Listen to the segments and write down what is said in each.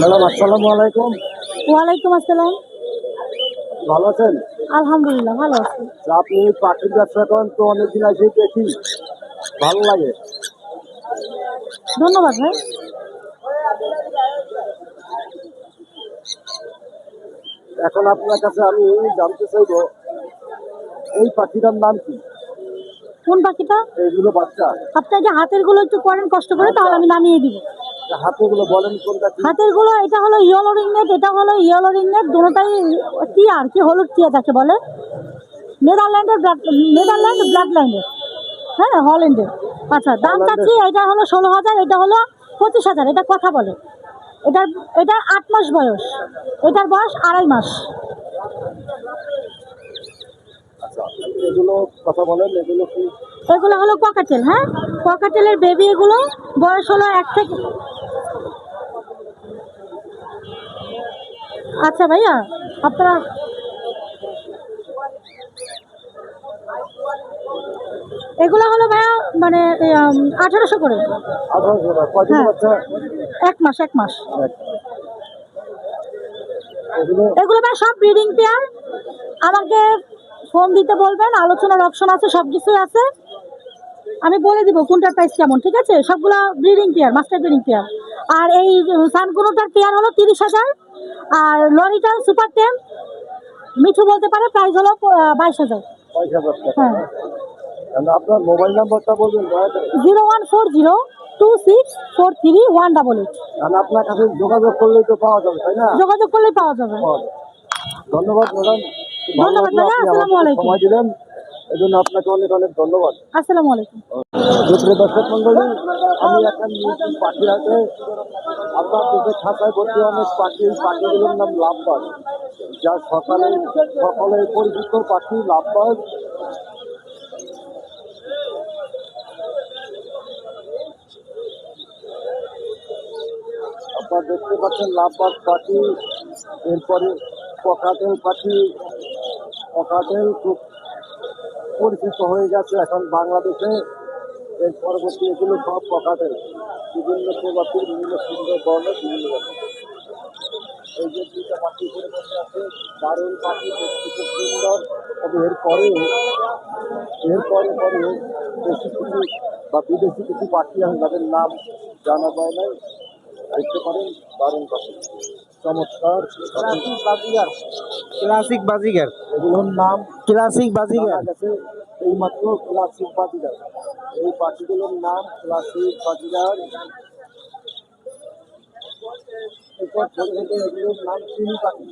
Madam আসসালামু আলাইকুম। ওয়ালাইকুম আসসালাম। ভালো আছেন? আলহামদুলিল্লাহ ভালো আছি। আপনি পাখির ব্যবসা করেন তো অনেকদিন আসে দেখি। ভালো লাগে। ধন্যবাদ ভাই। এখন আপনার কাছে আমি জানতে চাইব এই পাখিটার নাম কি? কোন পাখিটা? এইগুলো বাচ্চা। আপনার যে হাতেরগুলো একটু করেন কষ্ট করে তাহলে আমি নামিয়ে দিব। হাতেগুলো বলেন কোনটা হাতেরগুলো এটা হলো ইয়েলো রিংনেট এটা হলো ইয়েলো রিংনেট দুটোটাই কি আর কি হলুদ টিয়া যাকে বলে? নেদারল্যান্ডের নেদারল্যান্ড ব্লাড লাইনের হ্যাঁ হল্যান্ডের আচ্ছা দাম চাচ্ছি এটা হলো ষোলো হাজার এটা হলো পঁচিশ হাজার এটা কথা বলে। এটার এটার আট মাস বয়স। এটার বয়স আড়াই মাস। আচ্ছা এগুলো কথা বলেন এগুলো হলো ককাটেল হ্যাঁ? ককাটেলের বেবি এগুলো বয়স হলো এক থেকে আচ্ছা ভাইয়া আপনারা এগুলো হলো ভাইয়া মানে আঠারোশো করে। হ্যাঁ। এক মাস এক মাস। এগুলো? এগুলো ভাই সব ব্রিডিং পেয়ার আমাকে ফোন দিতে বলবেন আলোচনার অপশন আছে সব কিছুই আছে। আমি বলে দিব কোনটার প্রাইস কেমন ঠিক আছে? সবগুলো breeding pair master breeding pair আর এই সানকুনোটার পেয়ার হলো তিরিশ হাজার। আর লরিটা সুপার টেন মিঠু বলতে পারে প্রাইস হলো বাইশ হাজার। হ্যাঁ। আপনার মোবাইল নাম্বারটা বলবেন zero one four zero two six four three one double eight. আপনার কাছে যোগাযোগ করলেই তো পাওয়া যাবে তাই না? যোগাযোগ করলেই পাওয়া যাবে। ধন্যবাদ ম্যাডাম। ধন্যবাদ ভাইয়া, আসসালামু আলাইকুম। সময় দিলেন এই জন্য আপনাকে অনেক অনেক ধন্যবাদ। আসসালামু আলাইকুম। সুপ্রিয় দর্শক মন্ডলী আমি এখন পাখি আছে। আপনার দেশে খাতায় ভর্তি অনেক পাখি পাখিগুলোর নাম লাভবাজ। যা সকালে সকালে পরিচিত পাখি লাভবাজ। আপনারা দেখতে পাচ্ছেন লাভবাজ পাখি এরপরে পকাটেল পাখি পকাটেল পরিচিত হয়ে গেছে এখন বাংলাদেশে। এর পরবর্তী এগুলো সব পকাটেল বিভিন্ন প্রজাতির, বিভিন্ন সুন্দর বর্ণের বিভিন্ন এই যে দুইটা পাখি আছে, দারুণ পাখি খুব সুন্দর। তবে এরপরে এরপরে পরে দেশি কিছু বা বিদেশি কিছু পাখি আছে যাদের নাম জানা যায় নাই। দেখতে পারেন, দারুণ পাখি। চমৎকার। ক্লাসিক বাজিগার এগুলোর নাম ক্লাসিক বাজিগার এইমাত্র ক্লাসিক বাজিগার এই পাখিগুলোর নাম ক্লাসিক বাজিগার এরপর ছোট ছোট এগুলোর নাম চিনি পাখি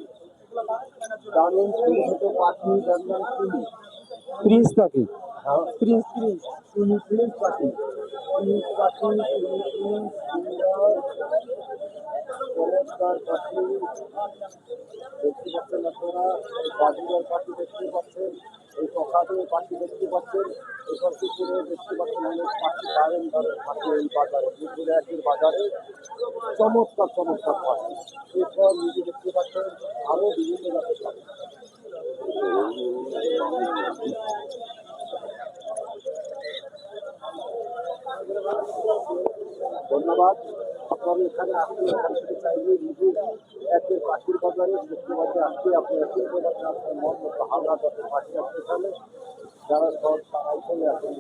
দারুণ ছোট ছোট পাখি যার নাম চিনি প্রিন্স পাখি প্রিন্স প্রিন্স চিনি প্রিন্স পাখি প্রিন্স পাখি চিনি প্রিন্স সুন্দর চমৎকার পাখি দেখতে পাচ্ছেন আপনারা বাজিগার পাখি দেখতে পাচ্ছেন, এই পখাতে পাখি দেখতে পাচ্ছেন এই করে দেখতে পাচ্ছেন অনেক পাখি দারুণ দারুণ এই বাজারে একের বাজারে চমৎকার চমৎকার পাখি। এরপর নিজে দেখতে পাচ্ছেন আরও বিভিন্ন জাতের পাখি। ধন্যবাদ। আপনার এখানে আসলে আসলে চাইলে নিজেই একের পাখির বাজারে শুক্রবারে আসতে আপনার শুক্রবারে আপনার মন মতো হাজার দশ পাখি আসতে চাইলে যারা সহজ তারাই চলে আসেন